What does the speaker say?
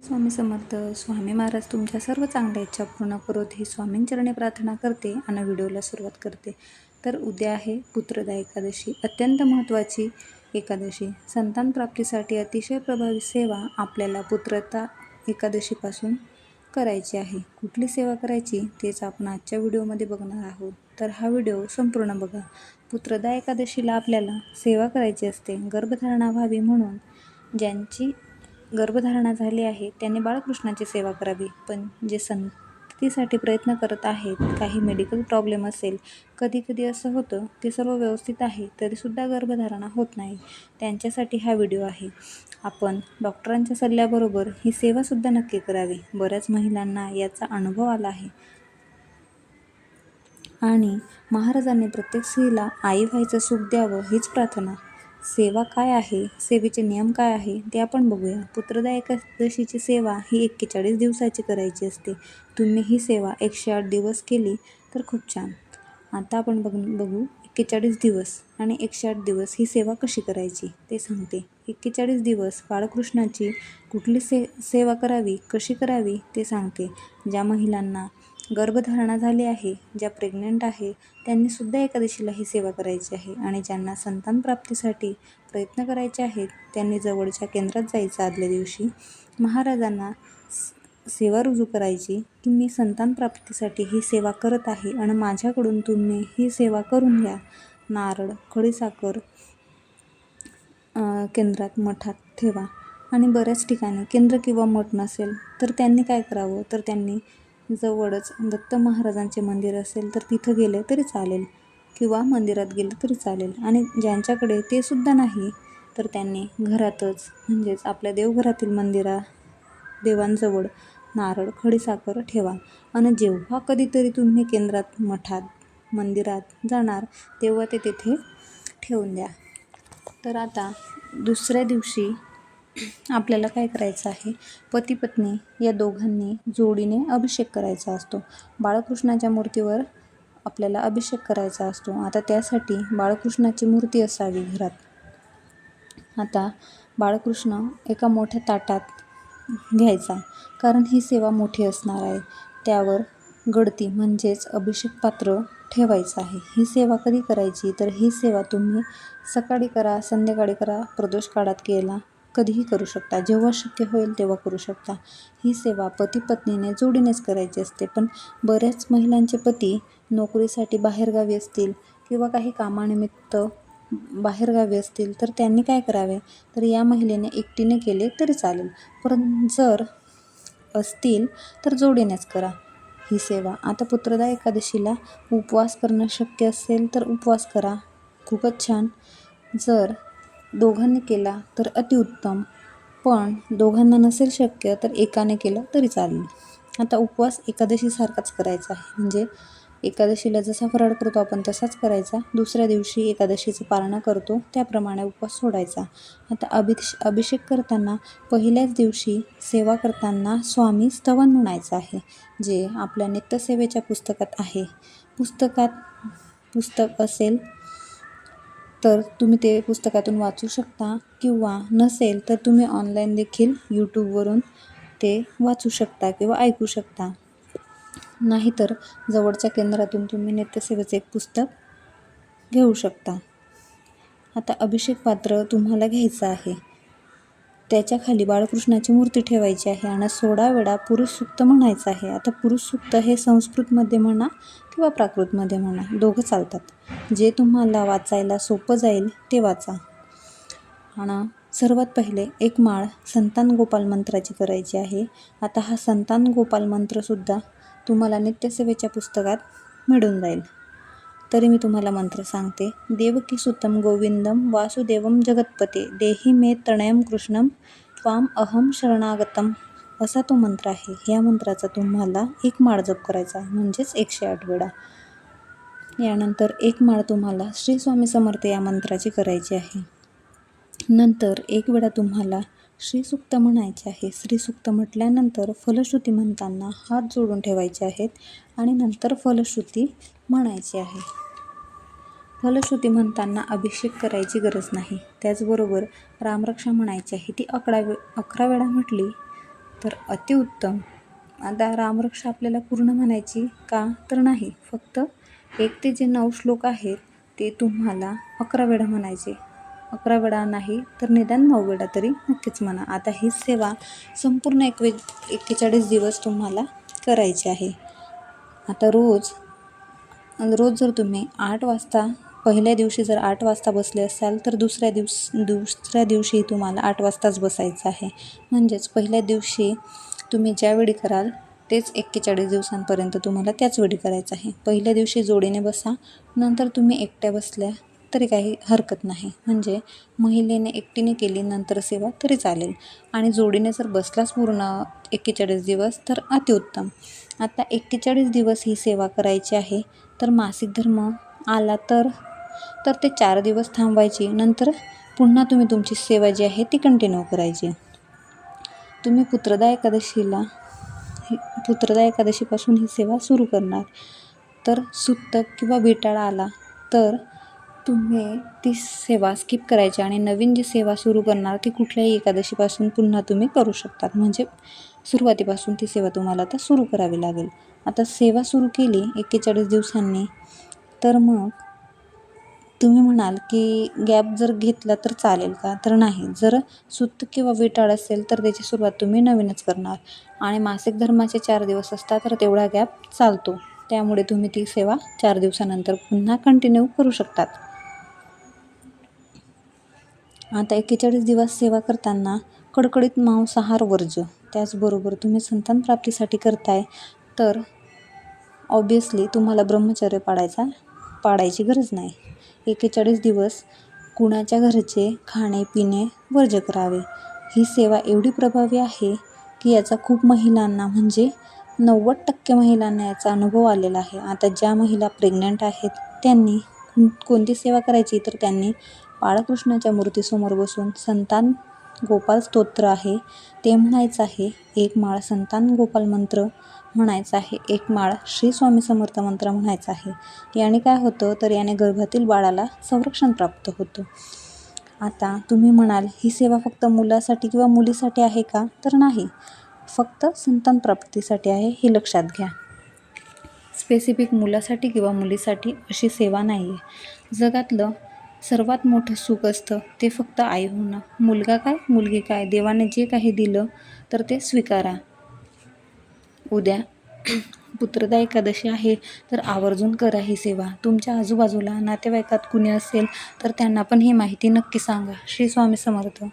स्वामी समर्थ स्वामी महाराज तुमच्या सर्व चांगल्या इच्छा पूर्ण करोत ही स्वामींचरणी प्रार्थना करते आणि व्हिडिओला सुरुवात करते. तर उद्या आहे पुत्रदा एकादशी अत्यंत महत्त्वाची एकादशी. संतान प्राप्तीसाठी अतिशय प्रभावी सेवा आपल्याला पुत्रता एकादशीपासून करायची आहे. कुठली सेवा करायची तेच आपण आजच्या व्हिडिओमध्ये बघणार आहोत. तर हा व्हिडिओ संपूर्ण बघा. पुत्रदा एकादशीला आपल्याला सेवा करायची असते गर्भधारणा व्हावी म्हणून ज्यांची गर्भधारणा झाली आहे त्यांनी बाळकृष्णाची सेवा करावी. पण जे संततीसाठी प्रयत्न करत आहेत काही मेडिकल प्रॉब्लेम असेल कधी कधी असं होतं ते सर्व व्यवस्थित आहे तरीसुद्धा गर्भधारणा होत नाही. त्यांच्यासाठी हा व्हिडिओ आहे. आपण डॉक्टरांच्या सल्ल्याबरोबर ही सेवासुद्धा नक्की करावी. बऱ्याच महिलांना याचा अनुभव आला आहे. आणि महाराजांनी प्रत्येक स्त्रीला आई व्हायचं सुख द्यावं हीच प्रार्थना. सेवा काय आहे? सेवेचे नियम काय आहे? ते आपण बघूया. पुत्रदा एकादशीची सेवा ही एक्केचाळीस दिवसाची करायची असते. तुम्ही ही सेवा एकशे आठ दिवस केली तर खूप छान. आता आपण बघ बघू एक्केचाळीस दिवस आणि एकशे आठ दिवस ही सेवा कशी करायची? ते सांगते. एक्केचाळीस दिवस बाळकृष्णाची कुठली से सेवा करावी कशी करावी ते सांगते. ज्या महिलांना गर्भधारणा झाली आहे ज्या प्रेग्नंट आहे त्यांनीसुद्धा एकादशीला ही सेवा करायची आहे आणि ज्यांना संतान प्राप्तीसाठी प्रयत्न करायचे आहेत त्यांनी जवळच्या केंद्रात जायचं आदल्या दिवशी. महाराजांना सेवा रुजू करायची की मी संतान प्राप्तीसाठी ही सेवा करत आहे आणि माझ्याकडून तुम्ही ही सेवा करून घ्या नारळ खडीसाखर केंद्रात मठात ठेवा आणि बऱ्याच ठिकाणी केंद्र किंवा मठ नसेल तर त्यांनी काय करावं? तर त्यांनी जवळच दत्त महाराजांचे मंदिर असेल तर तिथं गेलं तरी चालेल. किंवा मंदिरात गेलं तरी चालेल. आणि ज्यांच्याकडे ते सुद्धा नाही तर त्यांनी घरातच म्हणजेच आपल्या देवघरातील मंदिरा देवांजवळ नारळ खडीसाखर ठेवा. आणि जेव्हा कधीतरी तुम्ही केंद्रात मठात मंदिरात जाणार तेव्हा ते तिथे ठेवून द्या. तर आता दुसऱ्या दिवशी आपल्याला काय करायचं आहे? पती पत्नी या दोघांनी जोडीने अभिषेक करायचा असतो. बाळकृष्णाच्या मूर्तीवर आपल्याला अभिषेक करायचा असतो. आता त्यासाठी बाळकृष्णाची मूर्ती असावी घरात. आता बाळकृष्ण एका मोठ्या ताटात घ्यायचा. कारण ही सेवा मोठी असणार आहे. त्यावर गडती म्हणजेच अभिषेक पात्र ठेवायचं आहे. ही सेवा कधी करायची? तर ही सेवा तुम्ही सकाळी करा संध्याकाळी करा प्रदोष काळात केला कधीही करू शकता. जेव्हा शक्य होईल तेव्हा करू शकता. ही सेवा पती पत्नीने जोडीनेच करायची असते. पण बऱ्याच महिलांचे पती नोकरीसाठी बाहेरगावी असतील किंवा काही कामानिमित्त बाहेरगावी असतील तर त्यांनी काय करावे? तर या महिलेने एकटीने केले तरी चालेल. पण जर असतील तर जोडीनेच करा ही सेवा. आता पुत्रदा एकादशीला उपवास करणं शक्य असेल तर उपवास करा. खूपच छान. जर दोघांनी केला तर अतिउत्तम. पण दोघांना नसेल शक्य तर एकाने केलं तरी चालेल. आता उपवास एकादशीसारखाच करायचा आहे. म्हणजे एकादशीला जसा फराळ करतो आपण तसाच करायचा. दुसऱ्या दिवशी एकादशीचं पारणं करतो त्याप्रमाणे उपवास सोडायचा. आता अभिष अभिषेक करताना पहिल्याच दिवशी सेवा करताना स्वामी स्तवन म्हणायचं आहे जे आपल्या नित्यसेवेच्या पुस्तकात आहे. पुस्तकात पुस्तक असेल तर तुम्ही ते पुस्तकातून वाचू शकता किंवा नसेल तर तुम्ही ऑनलाईन देखील यूट्यूबवरून ते वाचू शकता किंवा ऐकू शकता. नाहीतर जवळच्या केंद्रातून तुम्ही नित्यसेवेचं एक पुस्तक घेऊ शकता. आता अभिषेक पात्र तुम्हाला घ्यायचं आहे. त्याच्याखाली बाळकृष्णाची मूर्ती ठेवायची आहे आणि सोळा वेळा पुरुष सुक्त म्हणायचं आहे. आता पुरुष सुक्त हे संस्कृतमध्ये म्हणा किंवा प्राकृतमध्ये म्हणा दोघं चालतात. जे तुम्हाला वाचायला सोपं जाईल ते वाचा. आणि सर्वात पहिले एक माळ संतान गोपाल मंत्राची करायची आहे. आता हा संतान गोपाल मंत्रसुद्धा तुम्हाला नित्यसेवेच्या पुस्तकात मिळून जाईल. तरी मी तुम्हाला मंत्र सांगते. देवकी सुतम गोविंदम वासुदेवम जगतपते. देही मे तणयम कृष्णम त्वाम अहम शरणागतम. असा तो मंत्र आहे. या मंत्राचा तुम्हाला एक माळ जप करायचा म्हणजेच एकशे आठ वेळा. यानंतर एक माळ तुम्हाला श्री स्वामी समर्थ या मंत्राची करायची आहे. नंतर एक वेळा तुम्हाला श्रीसुक्त म्हणायचे आहे. श्रीसुक्त म्हटल्यानंतर फलश्रुती म्हणताना हात जोडून ठेवायचे आहेत. आणि नंतर फलश्रुती म्हणायची आहे. फलश्रुती म्हणताना अभिषेक करायची गरज नाही. त्याचबरोबर रामरक्षा म्हणायची आहे. ती अकरा वे अकरा वेळा म्हटली तर अतिउत्तम आता रामरक्षा आपल्याला पूर्ण म्हणायची का तर नाही. फक्त एक ते जे नऊ श्लोक आहेत ते तुम्हाला अकरा वेळा म्हणायचे. अकरा वेळा नाही तर निदान नऊ वेळा तरी नक्कीच म्हणा. आता ही सेवा संपूर्ण एकवे एक्केचाळीस दिवस तुम्हाला करायची आहे. आता रोज रोज जर तुम्ही आठ वाजता पहिल्या दिवशी जर आठ वाजता बसले असाल तर दुसऱ्या दिवस दुसऱ्या दिवशी तुम्हाला आठ वाजताच बसायचं आहे. म्हणजेच पहिल्या दिवशी तुम्ही ज्यावेळी कराल तेच एक्केचाळीस दिवसांपर्यंत तुम्हाला त्याच वेळी करायचं आहे. पहिल्या दिवशी जोडीने बसा नंतर तुम्ही एकट्या बसल्या तरी काही हरकत नाही. म्हणजे महिलेने एकटीने केली नंतर सेवा तरी चालेल. आणि जोडीने जर बसलाच पूर्ण एक्केचाळीस दिवस तर अतिउत्तम. आता एक्केचाळीस दिवस ही सेवा करायची आहे तर मासिक धर्म आला तर? तर ते चार दिवस थांबवायची. नंतर पुन्हा तुम्ही तुमची सेवा जी आहे ती कंटिन्यू करायची. तुम्ही पुत्रदा एकादशीला ही पुत्रदा एकादशीपासून ही सेवा सुरू करणार. तर सुत्तक किंवा बिटाळा आला तर तुम्ही ती सेवा स्किप करायची आणि नवीन जी सेवा सुरू करणार ती कुठल्याही एकादशीपासून पुन्हा तुम्ही करू शकतात. म्हणजे सुरुवातीपासून ती सेवा तुम्हाला आता सुरू करावी लागेल. आता सेवा सुरू केली एक्केचाळीस दिवसांनी तर मग तुम्ही म्हणाल की गॅप जर घेतला तर चालेल का? तर नाही. जर सुत्त किंवा विटाळ असेल तर त्याची सुरुवात तुम्ही नवीनच करणार. आणि मासिक धर्माचे चार दिवस असतात तर तेवढा गॅप चालतो. त्यामुळे तुम्ही ती सेवा चार दिवसानंतर पुन्हा कंटिन्यू करू शकतात. आता एक्केचाळीस दिवस सेवा करताना कडकडीत मांसाहार वर्ज त्याचबरोबर तुम्ही संतान प्राप्तीसाठी करताय तर ऑब्वियसली तुम्हाला ब्रह्मचर्य पाडायचा पाडायची गरज नाही. एक्केचाळीस दिवस कुणाच्या घरचे खाणे पिणे वर्ज करावे ही सेवा एवढी प्रभावी आहे की याचा खूप महिलांना म्हणजे नव्वद टक्के महिलांना याचा अनुभव आलेला आहे. आता ज्या महिला प्रेग्नंट आहेत त्यांनी कोणती सेवा करायची तर त्यांनी बाळकृष्णाच्या मूर्तीसमोर बसून संतान गोपाल स्तोत्र आहे. ते म्हणायचं आहे एक माळ संतान गोपाल मंत्र म्हणायचं आहे. एक माळ श्री स्वामी समर्थ मंत्र म्हणायचा आहे. याने काय होतं तर याने गर्भातील बाळाला संरक्षण प्राप्त होतं. आता तुम्ही म्हणाल ही सेवा फक्त मुलासाठी किंवा मुलीसाठी आहे का? तर नाही. फक्त संतान प्राप्तीसाठी आहे हे लक्षात घ्या. स्पेसिफिक मुलासाठी किंवा मुलीसाठी अशी सेवा नाही आहे जगातलं सर्वात मोठं सुख असतं ते फक्त आई होणं. मुलगा काय? मुलगी काय? देवाने जे काही दिलं तर ते स्वीकारा. उद्या पुत्रदा एकादशी आहे तर आवर्जून करा ही सेवा. तुमच्या आजूबाजूला नातेवाईकात कुणी असेल तर त्यांना पण ही माहिती नक्की सांगा. श्री स्वामी समर्थ.